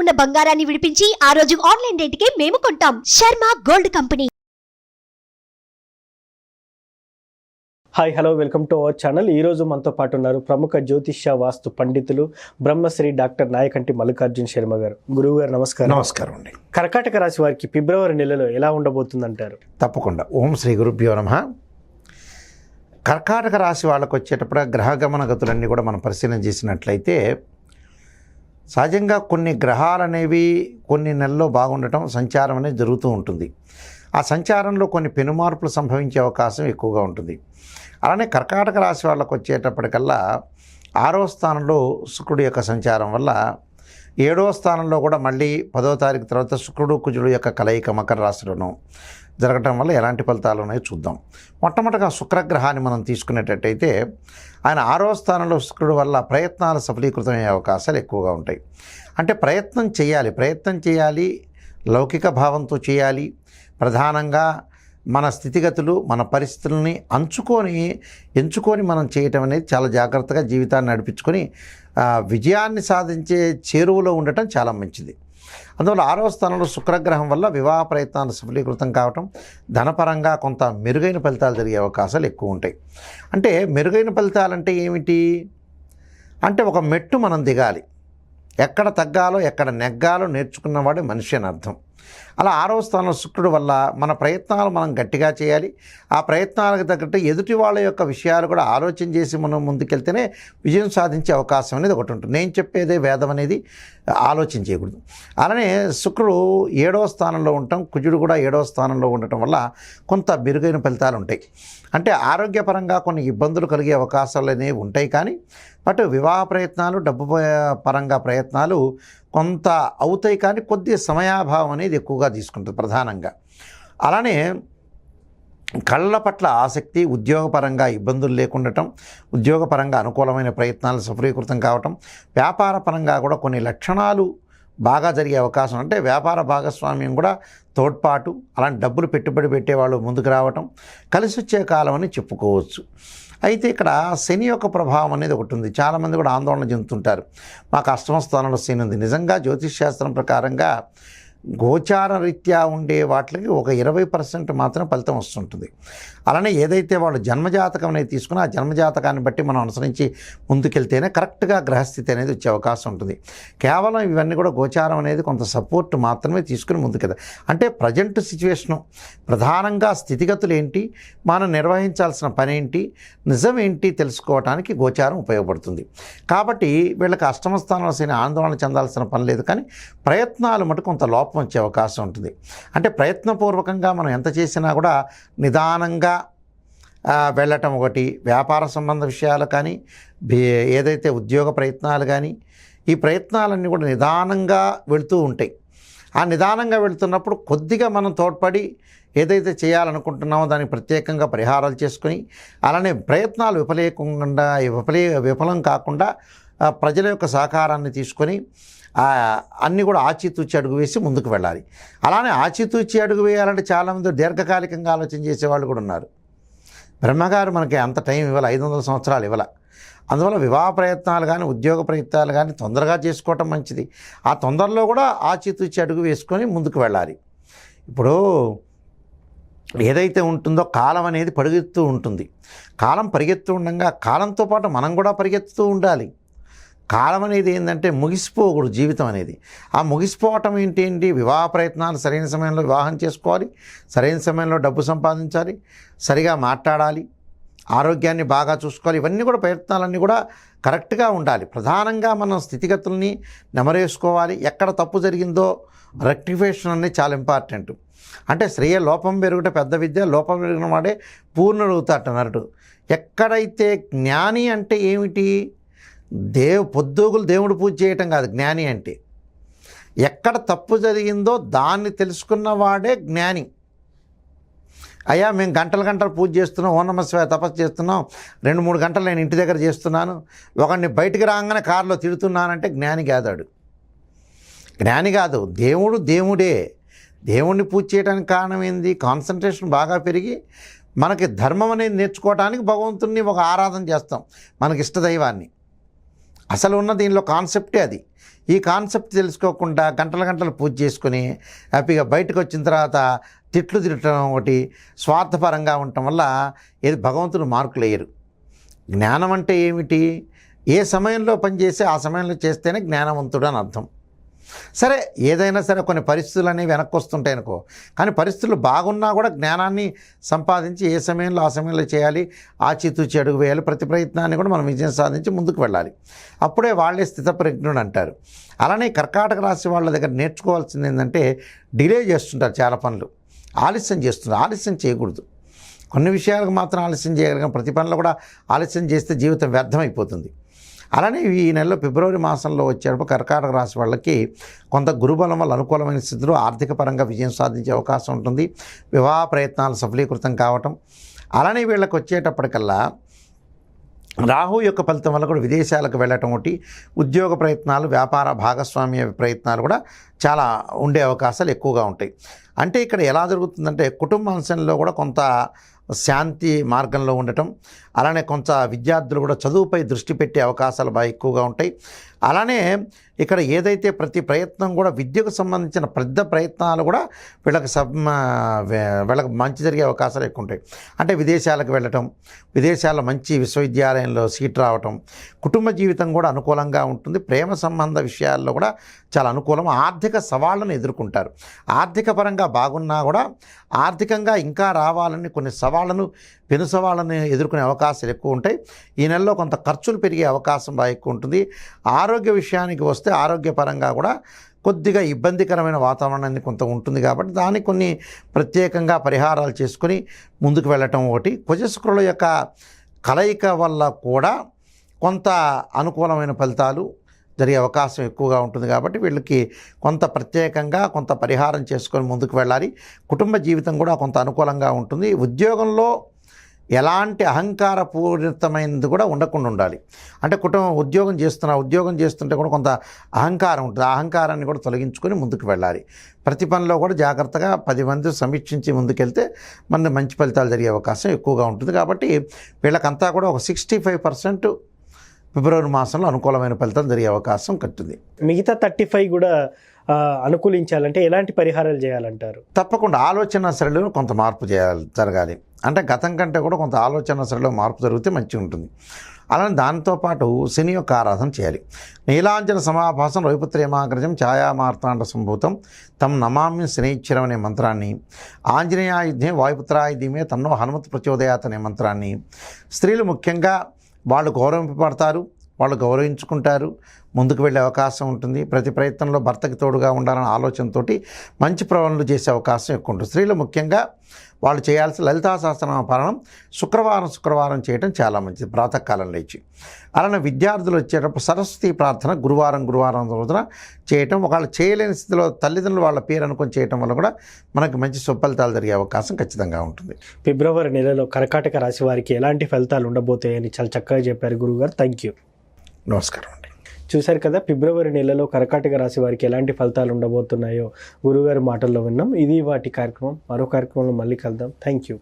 ఉన్న బంగారాన్ని విడిపించి ఆ రోజు ఆన్లైన్ రేటుకే మేము కొంటాం. Sharma gold company. Hi hello welcome to our channel ఈ రోజు మనతో పాటు ఉన్నారు ప్రముఖ జ్యోతిష్య వాస్తు పండితులు బ్రహ్మశ్రీ డాక్టర్ నాయకంటి మల్లికార్జున శర్మ గారు. గురువు గారు నమస్కారం. నమస్కారం అండి. కర్కాటక రాశి వారికి ఫిబ్రవరి నెలలో ఎలా ఉండబోతుందంటారు? తప్పకుండా. ఓం శ్రీ గురుభ్యో నమ. కర్కాటక రాశి వాళ్ళకు వచ్చేటప్పుడు గ్రహగమన గతులన్నీ కూడా మనం పరిశీలన చేసినట్లయితే సహజంగా కొన్ని గ్రహాలు అనేవి కొన్ని నెలల్లో బాగుండటం సంచారం అనేది జరుగుతూ ఉంటుంది. ఆ సంచారంలో కొన్ని పెనుమార్పులు సంభవించే అవకాశం ఎక్కువగా ఉంటుంది. అలానే కర్కాటక రాశి వాళ్ళకు వచ్చేటప్పటికల్లా ఆరో స్థానంలో శుక్రుడి యొక్క సంచారం వల్ల ఏడవ స్థానంలో కూడా మళ్ళీ పదో తారీఖు తర్వాత శుక్రుడు కుజుడు యొక్క కలయిక మకర రాశిలోను జరగటం వల్ల ఎలాంటి ఫలితాలు ఉన్నాయో చూద్దాం. మొట్టమొదటిగా శుక్రగ్రహాన్ని మనం తీసుకునేటట్టయితే ఆయన ఆరో స్థానంలో శుక్రుడు వల్ల ప్రయత్నాలు సఫలీకృతమయ్యే అవకాశాలు ఎక్కువగా ఉంటాయి. అంటే ప్రయత్నం చేయాలి ప్రయత్నం చేయాలి లౌకిక భావంతో చేయాలి ప్రధానంగా మన స్థితిగతులు మన పరిస్థితుల్ని అంచుకొని ఎంచుకొని మనం చేయటం అనేది చాలా జాగ్రత్తగా జీవితాన్ని నడిపించుకొని విజయాన్ని సాధించే చేరువలో ఉండటం చాలా మంచిది. అందువల్ల ఆరవ స్థానంలో శుక్రగ్రహం వల్ల వివాహ ప్రయత్నాలు సఫలీకృతం కావటం ధనపరంగా కొంత మెరుగైన ఫలితాలు జరిగే అవకాశాలు ఎక్కువ ఉంటాయి. అంటే మెరుగైన ఫలితాలు అంటే ఏమిటి? అంటే ఒక మెట్టు మనం దిగాలి. ఎక్కడ తగ్గాలో ఎక్కడ నెగ్గాలో నేర్చుకున్నవాడు మనిషి అని అర్థం. అలా ఆరవ స్థానంలో శుక్రుడు వల్ల మన ప్రయత్నాలు మనం గట్టిగా చేయాలి. ఆ ప్రయత్నాలకు తగ్గట్టు ఎదుటి వాళ్ళ యొక్క విషయాలు కూడా ఆలోచన చేసి మనం ముందుకెళ్తేనే విజయం సాధించే అవకాశం అనేది ఒకటి ఉంటుంది. నేను చెప్పేదే వేదం అనేది ఆలోచన చేయకూడదు. అలానే శుక్రుడు ఏడవ స్థానంలో ఉండటం కుజుడు కూడా ఏడవ స్థానంలో ఉండటం వల్ల కొంత మెరుగైన ఫలితాలు ఉంటాయి. అంటే ఆరోగ్యపరంగా కొన్ని ఇబ్బందులు కలిగే అవకాశాలు అనేవి ఉంటాయి కానీ అటు వివాహ ప్రయత్నాలు డబ్బు పరంగా ప్రయత్నాలు కొంత అవుతాయి కానీ కొద్ది సమయాభావం అనేది ఎక్కువగా తీసుకుంటుంది ప్రధానంగా. అలానే కళ్ళ పట్ల ఆసక్తి ఉద్యోగపరంగా ఇబ్బందులు లేకుండటం ఉద్యోగపరంగా అనుకూలమైన ప్రయత్నాలు సఫలీకృతం కావటం వ్యాపార పరంగా కూడా కొన్ని లక్షణాలు బాగా జరిగే అవకాశం అంటే వ్యాపార భాగస్వామ్యం కూడా తోడ్పాటు అలాంటి డబ్బులు పెట్టుబడి పెట్టేవాళ్ళు ముందుకు రావటం కలిసి వచ్చే కాలం అని చెప్పుకోవచ్చు. అయితే ఇక్కడ శని యొక్క ప్రభావం అనేది ఒకటి ఉంది. చాలామంది కూడా ఆందోళన చెందుతుంటారు. మాకు అష్టమ స్థానంలో శని ఉంది. నిజంగా జ్యోతిష్ శాస్త్రం ప్రకారంగా గోచార రీత్యా ఉండే వాటికి ఒక ఇరవై పర్సెంట్ మాత్రం ఫలితం వస్తుంటుంది. అలానే ఏదైతే వాళ్ళు జన్మజాతకం అనేది తీసుకుని ఆ జన్మజాతకాన్ని బట్టి మనం అనుసరించి ముందుకెళ్తేనే కరెక్ట్గా గ్రహస్థితి అనేది వచ్చే అవకాశం ఉంటుంది. కేవలం ఇవన్నీ కూడా గోచారం అనేది కొంత సపోర్ట్ మాత్రమే తీసుకుని ముందుకెళ్తాం అంటే ప్రజెంట్ సిచ్యువేషను ప్రధానంగా స్థితిగతులు ఏంటి మనం నిర్వహించాల్సిన పని ఏంటి నిజం ఏంటి తెలుసుకోవడానికి గోచారం ఉపయోగపడుతుంది. కాబట్టి వీళ్ళకి అష్టమ స్థానంలో ఆందోళన చెందాల్సిన పని లేదు కానీ ప్రయత్నాలు మటు కొంత లోపం వచ్చే అవకాశం ఉంటుంది. అంటే ప్రయత్నపూర్వకంగా మనం ఎంత చేసినా కూడా నిదానంగా వెళ్ళటం ఒకటి వ్యాపార సంబంధ విషయాలు కానీ ఏదైతే ఉద్యోగ ప్రయత్నాలు కానీ ఈ ప్రయత్నాలన్నీ కూడా నిదానంగా వెళుతూ ఉంటాయి. ఆ నిదానంగా వెళుతున్నప్పుడు కొద్దిగా మనం తోడ్పడి ఏదైతే చేయాలనుకుంటున్నామో దానికి ప్రత్యేకంగా పరిహారాలు చేసుకుని అలానే ప్రయత్నాలు విఫలేకుండా విఫలే విఫలం కాకుండా ప్రజల యొక్క సహకారాన్ని తీసుకొని అన్నీ కూడా ఆచితూచి అడుగు వేసి ముందుకు వెళ్ళాలి. అలానే ఆచితూచి అడుగు వేయాలంటే చాలామంది దీర్ఘకాలికంగా ఆలోచన చేసేవాళ్ళు కూడా ఉన్నారు. బ్రహ్మగారు మనకి అంత టైం ఇవ్వాలి ఐదు వందల సంవత్సరాలు ఇవ్వాలి. అందువల్ల వివాహ ప్రయత్నాలు కానీ ఉద్యోగ ప్రయత్నాలు కానీ తొందరగా చేసుకోవటం మంచిది. ఆ తొందరలో కూడా ఆచితూచి అడుగు వేసుకొని ముందుకు వెళ్ళాలి. ఇప్పుడు ఏదైతే ఉంటుందో కాలం అనేది పరిగెత్తూ ఉంటుంది. కాలం పరిగెత్తు ఉండగా కాలంతో పాటు మనం కూడా పరిగెత్తుతూ ఉండాలి. కాలం అనేది ఏంటంటే ముగిసిపోకూడదు జీవితం అనేది. ఆ ముగిసిపోవటం ఏంటి వివాహ ప్రయత్నాలు సరైన సమయంలో వివాహం చేసుకోవాలి సరైన సమయంలో డబ్బు సంపాదించాలి సరిగా మాట్లాడాలి ఆరోగ్యాన్ని బాగా చూసుకోవాలి. ఇవన్నీ కూడా ప్రయత్నాలన్నీ కూడా కరెక్ట్గా ఉండాలి. ప్రధానంగా మనం స్థితిగతుల్ని నెమరేసుకోవాలి. ఎక్కడ తప్పు జరిగిందో రెక్టిఫికేషన్ అనేది చాలా ఇంపార్టెంట్. అంటే శ్రేయ లోపం పెరుగుట పెద్ద విద్య లోపం పెరిగిన వాడే పూర్ణుడు అవుతాట అన్నట్టు ఎక్కడైతే జ్ఞాని అంటే ఏమిటి? దేవ్ పొద్దుగులు దేవుడు పూజ చేయటం కాదు జ్ఞాని అంటే. ఎక్కడ తప్పు జరిగిందో దాన్ని తెలుసుకున్న వాడే జ్ఞాని. అయ్యా మేము గంటల గంటలు పూజ చేస్తున్నాం ఓ శివాయ తపస్సు చేస్తున్నాం రెండు మూడు గంటలు నేను ఇంటి దగ్గర చేస్తున్నాను ఒకడిని బయటికి రాగానే కారులో తిడుతున్నానంటే జ్ఞాని కాదాడు జ్ఞాని కాదు దేవుడు దేవుడే. దేవుణ్ణి పూజ చేయడానికి కారణం ఏంది? కాన్సన్ట్రేషన్ బాగా పెరిగి మనకి ధర్మం అనేది నేర్చుకోవడానికి భగవంతుణ్ణి ఒక ఆరాధన చేస్తాం మనకి ఇష్టదైవాన్ని. అసలు ఉన్న దీనిలో కాన్సెప్టే అది. ఈ కాన్సెప్ట్ తెలుసుకోకుండా గంటల గంటలు పూజ చేసుకుని హ్యాపీగా బయటకు వచ్చిన తర్వాత తిట్లు తిట్టడం ఒకటి స్వార్థపరంగా ఉండటం వల్ల ఏది భగవంతుడు మార్కులు వేయరు జ్ఞానం అంటే ఏమిటి? ఏ సమయంలో పనిచేస్తే ఆ సమయంలో చేస్తేనే జ్ఞానవంతుడు అని అర్థం. సరే ఏదైనా సరే కొన్ని పరిస్థితులు అనేవి వెనక్కి వస్తుంటాయి అనుకో. కానీ పరిస్థితులు బాగున్నా కూడా జ్ఞానాన్ని సంపాదించి ఏ సమయంలో ఆ సమయంలో చేయాలి ఆచితూచి అడుగు వేయాలి ప్రతి ప్రయత్నాన్ని కూడా మనం విజయం సాధించి ముందుకు వెళ్ళాలి. అప్పుడే వాళ్ళే స్థితప్రజ్ఞుడు అంటారు. అలానే కర్కాటక రాశి వాళ్ళ దగ్గర నేర్చుకోవాల్సింది ఏంటంటే డిలే చేస్తుంటారు చాలా పనులు. ఆలస్యం చేస్తున్నారు ఆలస్యం చేయకూడదు. కొన్ని విషయాలకు మాత్రం ఆలస్యం చేయగలిగిన ప్రతి పనిలో కూడా ఆలస్యం చేస్తే జీవితం వ్యర్థమైపోతుంది. అలానే ఈ నెలలో ఫిబ్రవరి మాసంలో వచ్చేటప్పుడు కర్కాటక రాశి వాళ్ళకి కొంత గురుబలం వల్ల అనుకూలమైన స్థితిలో ఆర్థిక పరంగా విజయం సాధించే అవకాశం ఉంటుంది. వివాహ ప్రయత్నాలు సఫలీకృతం కావటం. అలానే వీళ్ళకి వచ్చేటప్పటికల్లా రాహు యొక్క ఫలితం వల్ల కూడా విదేశాలకు వెళ్ళటం ఒకటి ఉద్యోగ ప్రయత్నాలు వ్యాపార భాగస్వామ్య ప్రయత్నాలు కూడా చాలా ఉండే అవకాశాలు ఎక్కువగా ఉంటాయి. అంటే ఇక్కడ ఎలా జరుగుతుందంటే కుటుంబ అంశంలో కూడా కొంత శాంతి మార్గంలో ఉండటం అలానే కొంత విద్యార్థులు కూడా చదువుపై దృష్టి పెట్టే అవకాశాలు బాగా ఎక్కువగా ఉంటాయి. అలానే ఇక్కడ ఏదైతే ప్రతి ప్రయత్నం కూడా విద్యకు సంబంధించిన పెద్ద ప్రయత్నాలు కూడా వీళ్ళకి సబ్ వీళ్ళకి మంచి జరిగే అవకాశాలు ఎక్కువ ఉంటాయి. అంటే విదేశాలకు వెళ్ళటం విదేశాల్లో మంచి విశ్వవిద్యాలయంలో సీట్ రావటం కుటుంబ జీవితం కూడా అనుకూలంగా ఉంటుంది. ప్రేమ సంబంధ విషయాల్లో కూడా చాలా అనుకూలం ఆర్థిక సవాళ్ళను ఎదుర్కొంటారు. ఆర్థిక పరంగా బాగున్నా కూడా ఆర్థికంగా ఇంకా రావాలని కొన్ని సవాళ్ళను పెను ఎదుర్కొనే అవకాశాలు ఎక్కువ ఉంటాయి. ఈ నెలలో కొంత ఖర్చులు పెరిగే అవకాశం బాగా ఎక్కువ ఉంటుంది. ఆరోగ్య విషయానికి వస్తే ఆరోగ్యపరంగా కూడా కొద్దిగా ఇబ్బందికరమైన వాతావరణాన్ని కొంత ఉంటుంది కాబట్టి దానికి కొన్ని ప్రత్యేకంగా పరిహారాలు చేసుకొని ముందుకు వెళ్ళటం ఒకటి. కుజశుక్రుల యొక్క కలయిక వల్ల కూడా కొంత అనుకూలమైన ఫలితాలు జరిగే అవకాశం ఎక్కువగా ఉంటుంది కాబట్టి వీళ్ళకి కొంత ప్రత్యేకంగా కొంత పరిహారం చేసుకొని ముందుకు వెళ్ళాలి. కుటుంబ జీవితం కూడా కొంత అనుకూలంగా ఉంటుంది. ఉద్యోగంలో ఎలాంటి అహంకారపూరితమైనది కూడా ఉండకుండా ఉండాలి. అంటే కుటుంబం ఉద్యోగం చేస్తున్న ఉద్యోగం చేస్తుంటే కూడా కొంత అహంకారం ఉంటుంది. ఆ అహంకారాన్ని కూడా తొలగించుకొని ముందుకు వెళ్ళాలి. ప్రతి పనిలో కూడా జాగ్రత్తగా పది మంది సమీక్షించి ముందుకెళ్తే మన మంచి ఫలితాలు జరిగే అవకాశం ఎక్కువగా ఉంటుంది. కాబట్టి వీళ్ళకంతా కూడా ఒక సిక్స్టీ ఫైవ్ పర్సెంట్ ఫిబ్రవరి మాసంలో అనుకూలమైన ఫలితం జరిగే అవకాశం కట్టింది. మిగతా థర్టీ ఫైవ్ కూడా అనుకూలించాలంటే ఎలాంటి పరిహారాలు చేయాలంటారు? తప్పకుండా ఆలోచన సరళిలో కొంత మార్పు చేయాలి జరగాలి. అంటే గతం కంటే కూడా కొంత ఆలోచన సరళిలో మార్పు జరిగితే మంచిగా ఉంటుంది. అలానే దాంతోపాటు శని యొక్క ఆరాధన చేయాలి. నీలాంజన సమాభాసం రవిపుత్రేమాగ్రజం ఛాయామార్తాండ సంభూతం తమ నమామి శనైశ్వరం అనే మంత్రాన్ని ఆంజనేయాయుధ్యే వాయుపుత్రాయుధ్యమే తన్నో హనుమత్ ప్రచోదయాత్ అనే మంత్రాన్ని స్త్రీలు ముఖ్యంగా వాళ్ళు గౌరవింపబడతారు. వాళ్ళు గౌరవించుకుంటారు ముందుకు వెళ్ళే అవకాశం ఉంటుంది. ప్రతి ప్రయత్నంలో భర్తకి తోడుగా ఉండాలన్న ఆలోచనతోటి మంచి ప్రవణలు చేసే అవకాశం ఎక్కువ ఉంటుంది. స్త్రీలు ముఖ్యంగా వాళ్ళు చేయాల్సిన లలితా సహస్రనామ పాలనం శుక్రవారం శుక్రవారం చేయడం చాలా మంచిది ప్రాతకాలం లేచి. అలానే విద్యార్థులు వచ్చేటప్పుడు సరస్వతి ప్రార్థన గురువారం గురువారం రోజున చేయటం ఒకవేళ చేయలేని స్థితిలో తల్లిదండ్రులు వాళ్ళ పేరు అనుకొని చేయటం వల్ల కూడా మనకి మంచి సుఫలితాలు జరిగే అవకాశం ఖచ్చితంగా ఉంటుంది. ఫిబ్రవరి నెలలో కర్కాటక రాశి వారికి ఎలాంటి ఫలితాలు ఉండబోతాయని చాలా చక్కగా చెప్పారు గురువుగారు. థ్యాంక్ యూ నమస్కారం అండి. చూశారు కదా ఫిబ్రవరి నెలలో కర్కాటక రాశి వారికి ఎలాంటి ఫలితాలు ఉండబోతున్నాయో గురుగారి మాటల్లో విన్నాం. ఇది వాటి కార్యక్రమం. మరో కార్యక్రమంలో మళ్ళీ కలుద్దాం. Thank you